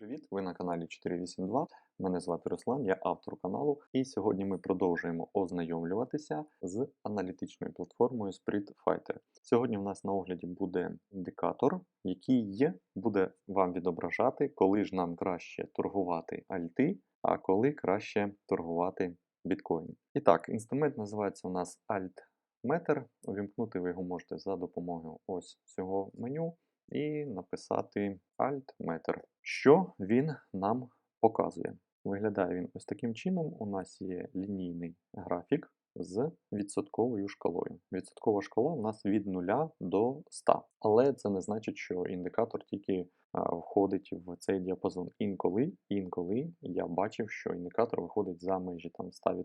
привіт! Ви на каналі 482. Мене звати Руслан, я автор каналу, і сьогодні ми продовжуємо ознайомлюватися з аналітичною платформою Spirit Fighter. Сьогодні в нас на огляді буде індикатор, який буде вам відображати, коли ж нам краще торгувати альти, а коли краще торгувати біткоін. І так, інструмент називається у нас Altmeter. Увімкнути ви його можете за допомогою ось цього меню і написати Altmeter. Що він нам показує? Виглядає він ось таким чином. У нас є лінійний графік з відсотковою шкалою. Відсоткова шкала у нас від 0 до 100. Але це не значить, що індикатор тільки входить в цей діапазон. Інколи, інколи я бачив, що індикатор виходить за межі там 100%.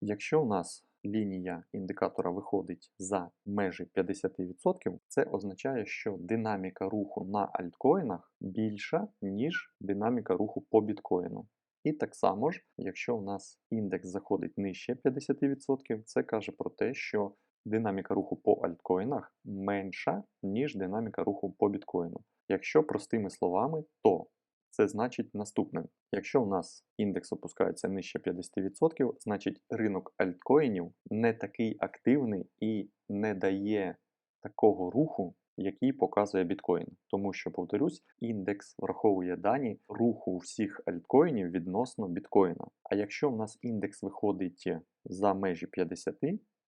Якщо у нас лінія індикатора виходить за межі 50%, це означає, що динаміка руху на альткоїнах більша, ніж динаміка руху по біткоїну. І так само ж, якщо у нас індекс заходить нижче 50%, це каже про те, що динаміка руху по альткоїнах менша, ніж динаміка руху по біткоїну. Якщо простими словами, то це значить наступне: якщо у нас індекс опускається нижче 50%, значить ринок альткоїнів не такий активний і не дає такого руху, який показує біткоін. Тому що, повторюсь, індекс враховує дані руху всіх альткоїнів відносно біткоїна. А якщо в нас індекс виходить за межі 50,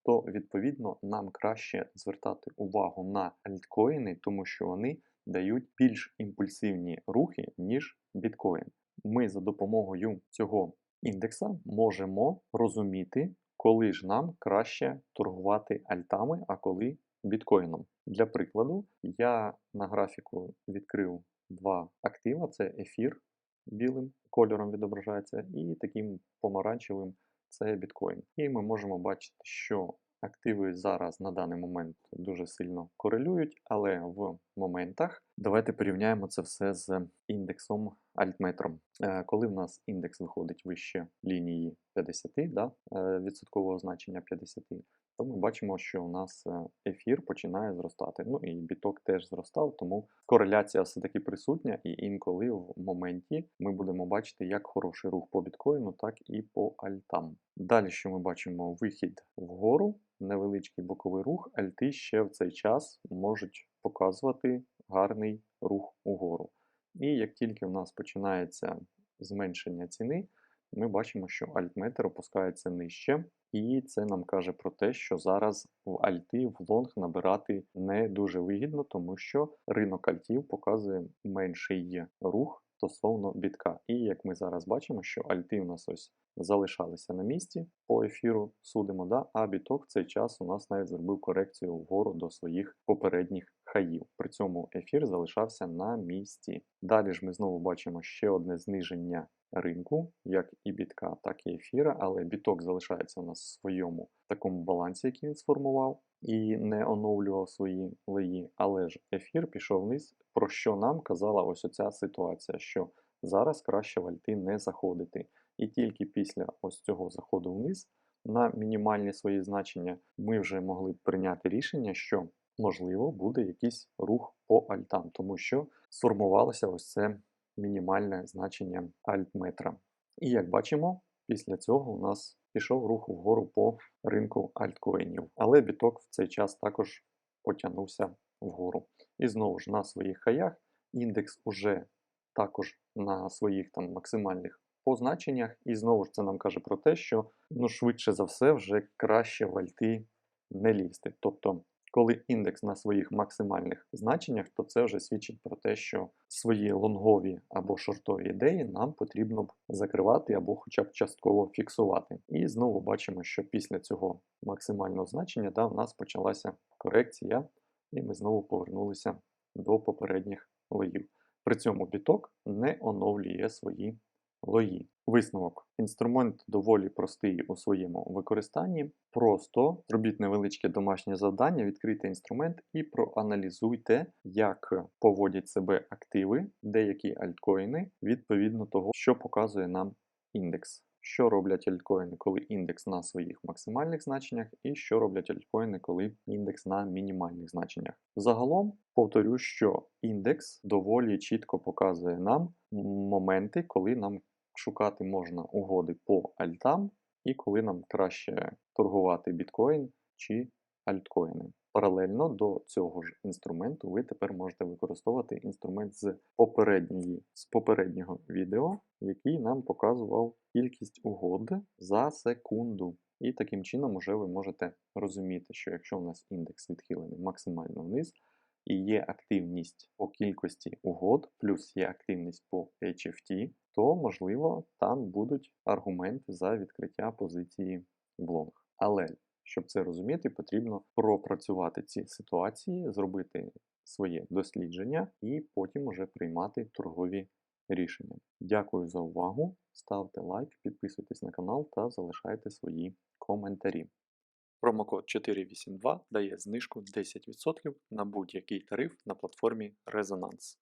то відповідно нам краще звертати увагу на альткоїни, тому що вони дають більш імпульсивні рухи, ніж біткоін. Ми за допомогою цього індекса можемо розуміти, коли ж нам краще торгувати альтами, а коли біткоїном. Для прикладу, я на графіку відкрив два актива: це ефір білим кольором відображається, і таким помаранчевим це біткоін. І ми можемо бачити, що активи зараз на даний момент дуже сильно корелюють, але в моментах давайте порівняємо це все з індексом альтметром. Е, коли в нас індекс виходить вище лінії 50, да, е, відсоткового значення 50, то ми бачимо, що у нас е, ефір починає зростати. Ну і біток теж зростав, тому кореляція все-таки присутня, і інколи в моменті ми будемо бачити як хороший рух по біткоїну, так і по альтам. Далі, що ми бачимо, вихід вгору, невеличкий боковий рух, альти ще в цей час можуть показувати гарний рух угору. І як тільки в нас починається зменшення ціни, ми бачимо, що альтметр опускається нижче, і це нам каже про те, що зараз в альти в лонг набирати не дуже вигідно, тому що ринок альтів показує менший рух стосовно бітка. І як ми зараз бачимо, що альти у нас ось залишалися на місці по ефіру, судимо, да? а біток в цей час у нас навіть зробив корекцію вгору до своїх попередніх хаїв. При цьому ефір залишався на місці. Далі ж ми знову бачимо ще одне зниження ринку, як і бітка, так і ефіра, але біток залишається в своєму такому балансі, який він сформував, і не оновлював свої леї. Але ж ефір пішов вниз, про що нам казала ось оця ситуація, що зараз краще в альти не заходити. І тільки після ось цього заходу вниз на мінімальні свої значення ми вже могли б прийняти рішення, що можливо буде якийсь рух по альтам, тому що сформувалося ось це мінімальне значення альтметра. І як бачимо, після цього у нас пішов рух вгору по ринку альткоїнів. Але біток в цей час також потягнувся вгору. І знову ж на своїх хаях індекс уже також на своїх там максимальних позначеннях. І знову ж це нам каже про те, що ну, швидше за все вже краще в альти не лізти. Тобто коли індекс на своїх максимальних значеннях, то це вже свідчить про те, що свої лонгові або шортові ідеї нам потрібно б закривати або хоча б частково фіксувати. І знову бачимо, що після цього максимального значення да, у нас почалася корекція, і ми знову повернулися до попередніх лоїв. При цьому біток не оновлює свої лої. Висновок. Інструмент доволі простий у своєму використанні. Просто робіть невеличке домашнє завдання, відкрийте інструмент і проаналізуйте, як поводять себе активи, деякі альткоїни, відповідно того, що показує нам індекс. що роблять альткоїни, коли індекс на своїх максимальних значеннях, і що роблять альткоїни, коли індекс на мінімальних значеннях. Загалом повторю, що індекс доволі чітко показує нам моменти, коли нам шукати можна угоди по альтам, і коли нам краще торгувати біткоін чи альткоїни. Паралельно до цього ж інструменту ви тепер можете використовувати інструмент з попередньої, з попереднього відео, який нам показував кількість угод за секунду. І таким чином уже ви можете розуміти, що якщо у нас індекс відхилений максимально вниз, і є активність по кількості угод, плюс є активність по HFT, то можливо там будуть аргументи за відкриття позиції в лонг. Але щоб це розуміти, потрібно пропрацювати ці ситуації, зробити своє дослідження і потім уже приймати торгові рішення. Дякую за увагу. Ставте лайк, підписуйтесь на канал та залишайте свої коментарі. Промокод 482 дає знижку 10% на будь-який тариф на платформі Resonance.